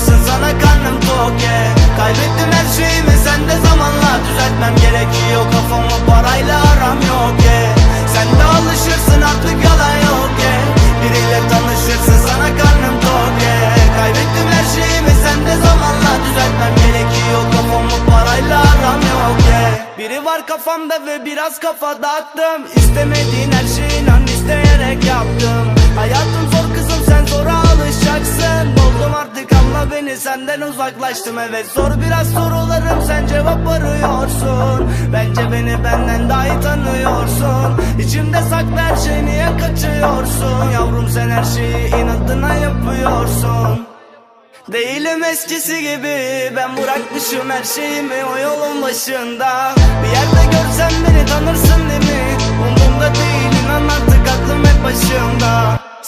Oysa sana karnım tok ye Kaybettim her şeyimi sen de zamanla Düzeltmem gerekiyor. Kafamı parayla aram yok ye Sen de alışırsın artık yalan yok ye Biriyle tanışırsın sana karnım tok ye Kaybettim her şeyimi sen de zamanla Düzeltmem gerekiyor. Kafamı parayla aram yok ye Biri var kafamda ve biraz kafa dağıttım. İstemediğin her şeyin an isteyerek yaptım. Hayatım beni senden uzaklaştım Evet. Zor biraz sorularım sen cevap arıyorsun. Bence beni benden daha iyi tanıyorsun. İçimde saklı her şey niye kaçıyorsun? Yavrum sen her şeyi inadına yapıyorsun. Değilim eskisi gibi Ben bırakmışım her şeyimi o yolun başında. Bir yerde görsen beni tanırsın değil mi?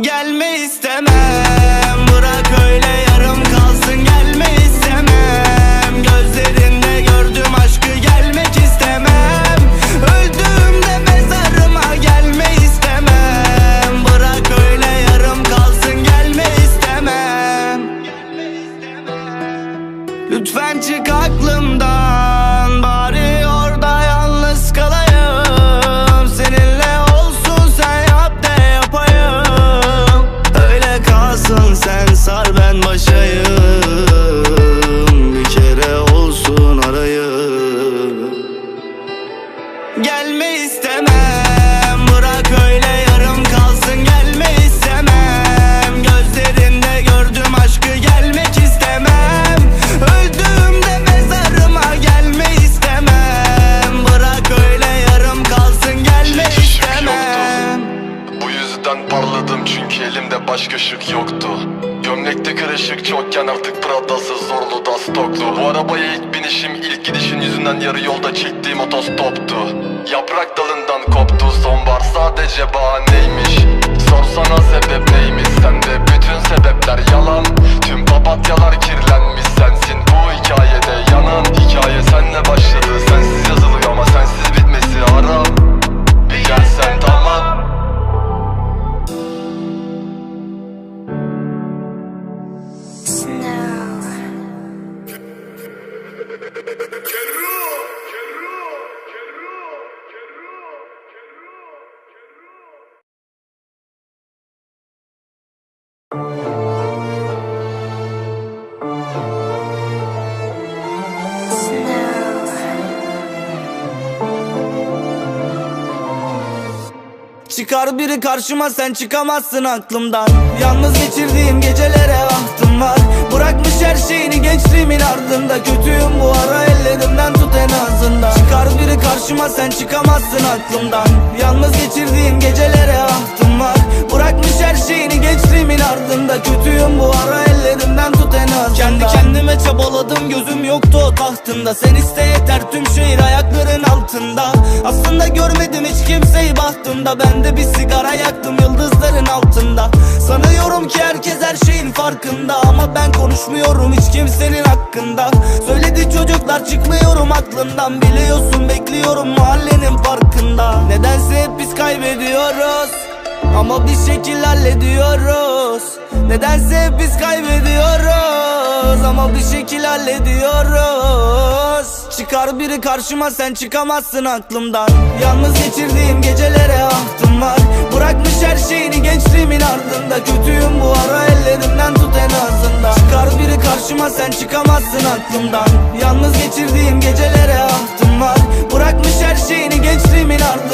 Gelme istemem. Bırak öyle yarım gördüm aşkı Gelmek istemem. Öldüğümde mezarıma Gelme istemem. Bırak öyle yarım kalsın Gelme ışık istemem. Bu yüzden parladım çünkü elimde başka ışık yoktu. Gömlekte kırışık çokken artık Prada'sı zorlu da stoklu Bu arabaya ilk binişim ilk gidişin yüzünden yarı yolda çektiğim otostoptu. Yaprak dalından koptu sonbahar sadece bahaneymiş Çıkar biri karşıma sen çıkamazsın aklımdan. Yalnız geçirdiğim gecelere var. Bırakmış her şeyini gençliğimin ardında. Kötüyüm bu ara ellerimden tut en azından. Çıkar biri karşıma sen çıkamazsın aklımdan. Yalnız geçirdiğim gecelere ahtım var. Bırakmış her şeyini gençliğimin ardında. Kötüyüm bu ara ellerimden tut en azından. Kendi kendime çabaladım gözüm yoktu o tahtında. Sen iste yeter tüm şehir ayakların altında. Aslında görmedim hiç kimseyi bahtımda. Ben de bir sigara yaktım yıldızların altında. Sanıyorum ki herkes her şeyin farkında Ama ben konuşmuyorum hiç kimsenin hakkında. Söyledi çocuklar çıkmıyorum aklımdan. Biliyorsun bekliyorum mahallenin parkında Nedense hep biz kaybediyoruz ama bir şekil hallediyoruz Nedense hep biz kaybediyoruz Ama bir şekil hallediyoruz. Çıkar biri karşıma sen çıkamazsın aklımdan. Yalnız geçirdiğim gecelere ahtım var. Bırakmış her şeyini gençliğimin ardında. Kötüyüm bu ara ellerimden tut en azından. Çıkar biri karşıma sen çıkamazsın aklımdan. Yalnız geçirdiğim gecelere ahtım var. Bırakmış her şeyini gençliğimin ardında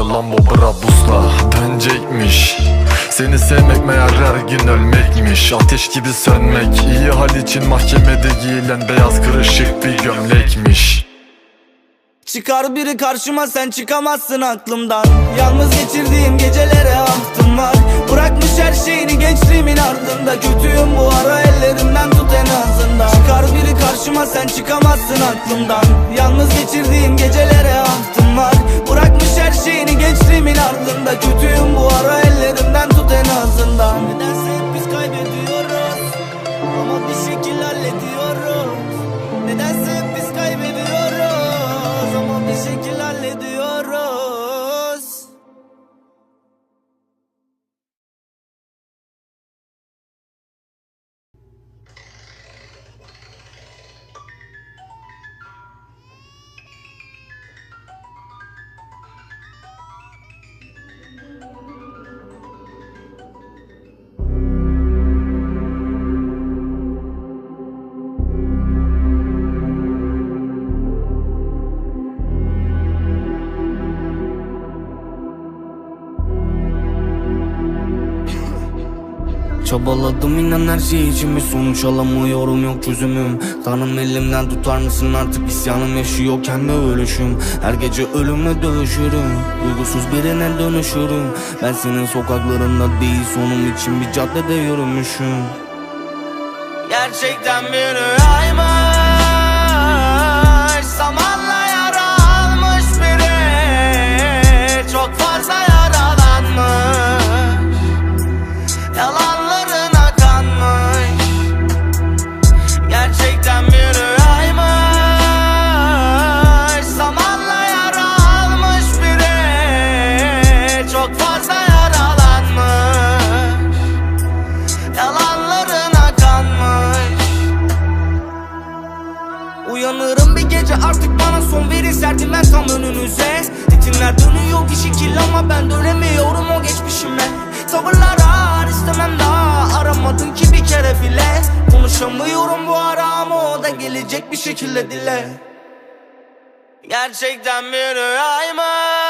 Lambo Brabus'la Dönecekmiş. Seni sevmek meğer her gün ölmekmiş. Ateş gibi sönmek iyi hal için mahkemede giyilen beyaz kırışık bir gömlekmiş Çıkar biri karşıma sen çıkamazsın aklımdan. Yalnız geçirdiğim gecelere ahtım var. Bırakmış her şeyini gençliğimin ardında. Kötüyüm bu ara ellerimden tut en azından. Çıkar biri karşıma sen çıkamazsın aklımdan. Yalnız geçirdiğim gecelere ahtım var. Bırakmış her şeyini gençliğimin ardında. Kötüyüm bu ara ellerimden tut en azından. Nedense hep biz kaybediyoruz. Ama bir şekil Çabaladım inan her şey için bir sonuç alamıyorum yok çözümüm. Tanrım elimden tutar mısın artık? İsyanım yaşıyor kendi ölüşüm. Her gece ölümle dövüşürüm Duygusuz birine dönüşürüm. Ben senin sokaklarında değil sonum için bir caddede yürümüşüm. Gerçekten bir rüyaymış. Zamanla yara biri. Çok fazla yaralanmış. Yalanlarına önünüze Ritimler dönüyor bir şekil ama ben dönemiyorum o geçmişime Tavırlar ağır istemem daha. Aramadın ki bir kere bile. Konuşamıyorum bu ara ama o da gelecek bir şekilde dile. Gerçekten bir rüyaymış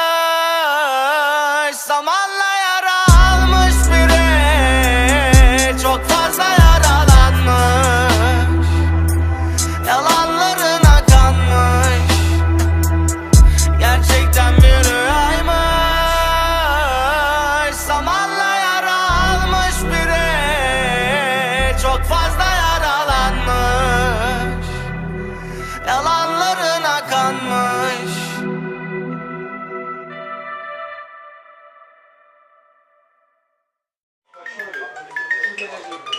kaçtım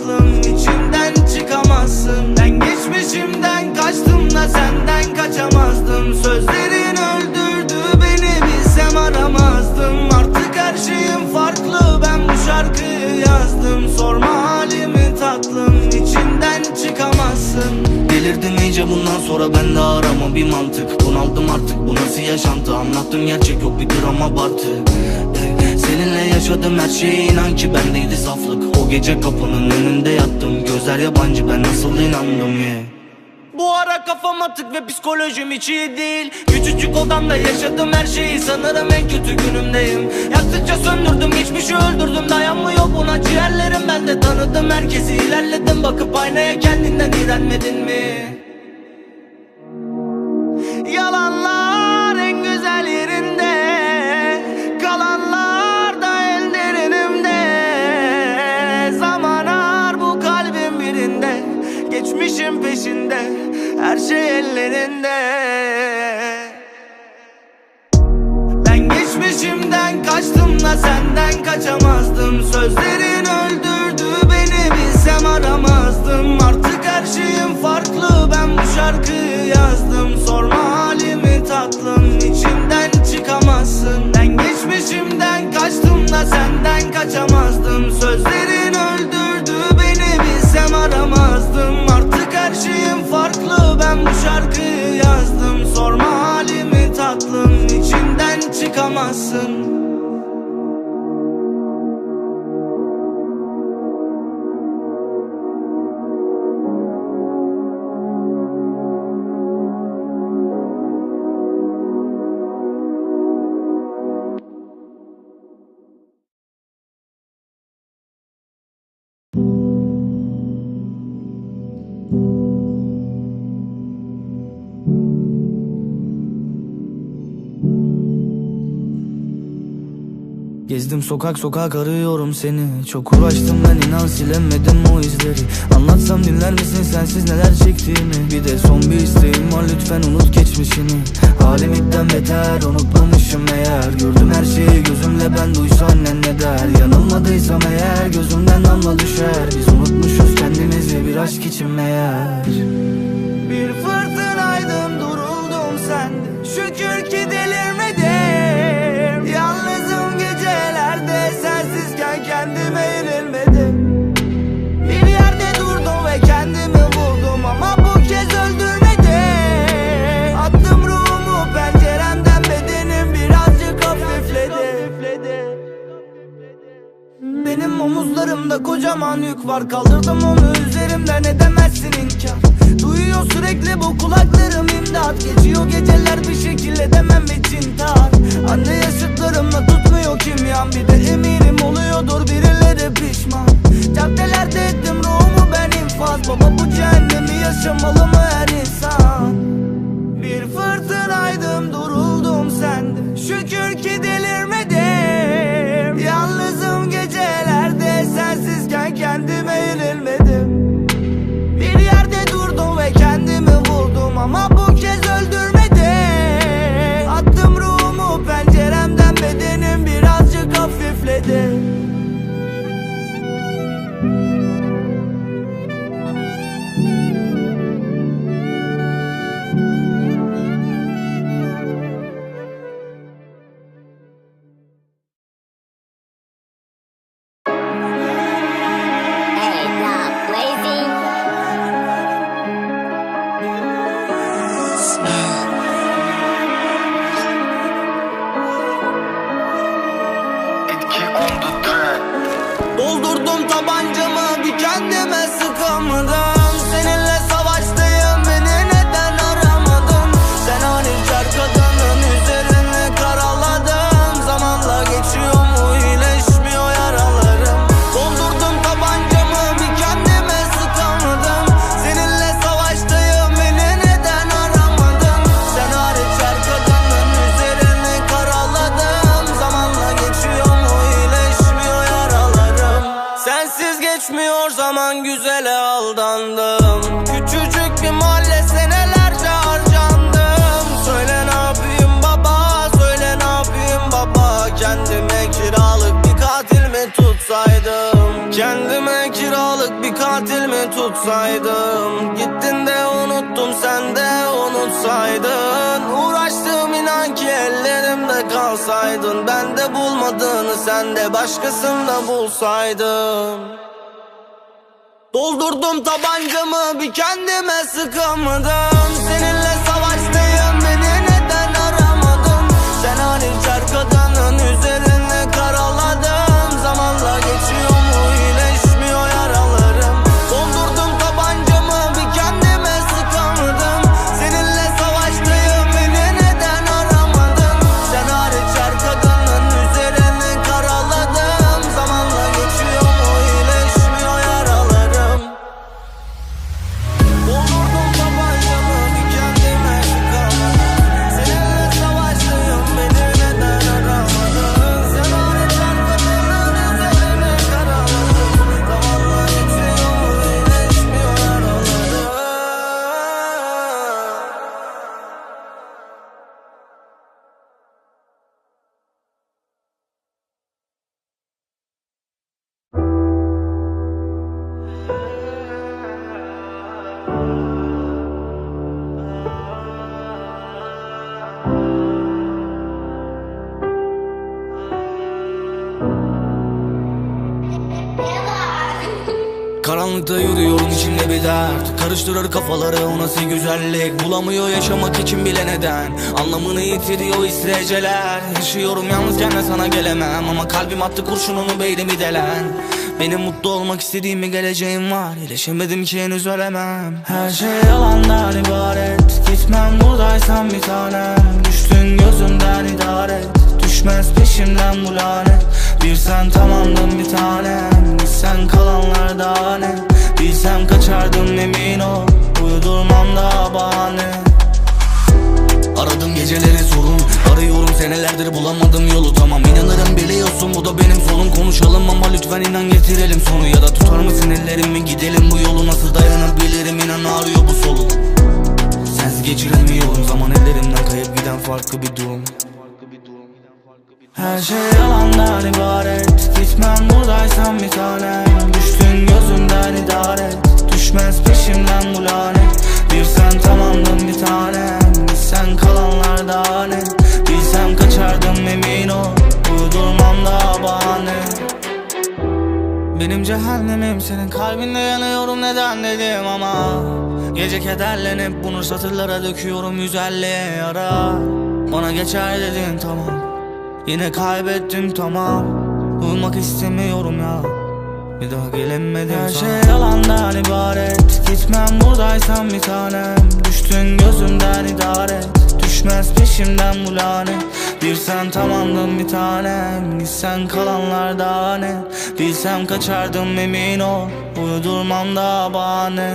halimi İyice bundan sonra ben de arama. Bir mantık Bunaldım artık. Bu nasıl yaşantı? Anlattım gerçek yok bir gram abartı. Seninle yaşadım her şeye inan ki bendeydi saflık. O gece kapının önünde yattım. Gözler yabancı ben nasıl inandım yeah. Bu ara kafam atık ve psikolojim hiç iyi değil. Küçücük odamda yaşadım her şeyi sanırım en kötü günümdeyim. Yaktıkça söndürdüm geçmişi öldürdüm. Dayanmıyor buna ciğerlerim. Ben de tanıdım herkesi ilerledim. Bakıp aynaya kendinden iğrenmedin mi? Kaçtım da senden kaçamazdım. Sözlerin öldürdü beni. Bilsem aramazdım. Artık her şeyim farklı. Ben bu şarkıyı yazdım. Sorma halimi tatlım. İçimden çıkamazsın. Ben geçmişimden kaçtım da senden kaçamazdım. Sözlerin öldürdü beni. Bilsem aramazdım. Artık her şeyim farklı. Ben bu şarkıyı yazdım. Sorma halimi tatlım. İçinden çıkamazsın Sokak sokak arıyorum seni. Çok uğraştım ben inan silemedim o izleri. Anlatsam dinler misin sensiz neler çektiğimi? Bir de son bir isteğim var lütfen unut geçmişini. Halim ipten beter unutmamışım eğer. Gördüm her şeyi gözümle ben duysa annen ne der? Yanılmadıysam eğer gözümden damla düşer. Biz unutmuşuz kendimizi bir aşk için meğer. Bir fırtınaydım duruldum sende. Şükür ki delirmedim benim omuzlarımda kocaman yük var. Kaldırdım onu üzerimden edemezsin inkar. Duyuyor sürekli bu kulaklarım imdat. Geçiyor geceler bir şekilde demem için tar Anne yaşıtlarımla tutmuyor kimyam Bir de eminim oluyordur birileri pişman. Caddelerde ettim ruhumu ben infaz. Baba bu cehennemi yaşamalı mı her insan? Bir fırtınaydım duruldum sende. Şükür ki delirmedim Doldurdum tabancamı güzele aldandım. Küçücük bir mahalle senelerce harcandım. Söyle ne yapayım baba, söyle ne yapayım baba. Kendime kiralık bir katil mi tutsaydım? Kendime kiralık bir katil mi tutsaydım? Gittin de unuttum sen de unutsaydın. Uğraştığım inan ki ellerimde kalsaydın. Ben de bulmadığını sen de başkasında bulsaydım Doldurdum tabancamı bir kendime sıkamadım Seninle savaştayım Karıştırır kafaları o nasıl güzellik? Bulamıyor yaşamak için bile neden? Anlamını yitiriyor isteyeceler. Yaşıyorum yalnızken de sana gelemem. Ama kalbim attı kurşununu beynimi delen. Benim mutlu olmak istediğim bir geleceğim var. İyileşemedim ki henüz ölemem. Her şey yalandan ibaret. Gitmem buradaysan bir tanem. Düştün gözümden idaret. Düşmez peşimden bu lanet. Bir sen tamamdın bir tanem. Sen kalanlar daha ne Bilsem kaçardım emin ol. Uyudurmam daha bahane. Aradım geceleri sorun. Arıyorum senelerdir bulamadım yolu. Tamam inanırım biliyorsun. Bu da benim solum. Konuşalım ama lütfen inan getirelim sonu. Ya da tutar mısın ellerimi? Gidelim bu yolu. Nasıl dayanabilirim? İnan ağrıyor bu soluk Sensiz geçiremiyorum. Zaman ellerimden kayıp giden farklı bir durum her şey yalandan ibaret. Gitmem buradaysan bir tanem. Düştün gözümden idaret. Düşmez peşimden bu lanet. Bir sen tamamdın bir tanem. Bir sen kalanlar daha ne Bilsem kaçardım emin ol. Uydurmam daha bahane. Benim cehennemim senin kalbinde yanıyorum. Neden dedim ama? Gece kederlenip bunu satırlara döküyorum yüz elli yara. Bana geçer dedin tamam Yine kaybettim tamam. Uyumak istemiyorum ya. Bir daha gelemedim Her şey yalandan ibaret. Gitmem buradaysan bir tanem. Düştün gözümden idaret Düşmez peşimden bu lanet. Bir sen tamamdın bir tanem. Gitsen kalanlar daha ne? Bilsem kaçardım emin ol. Uyudurmam daha bahane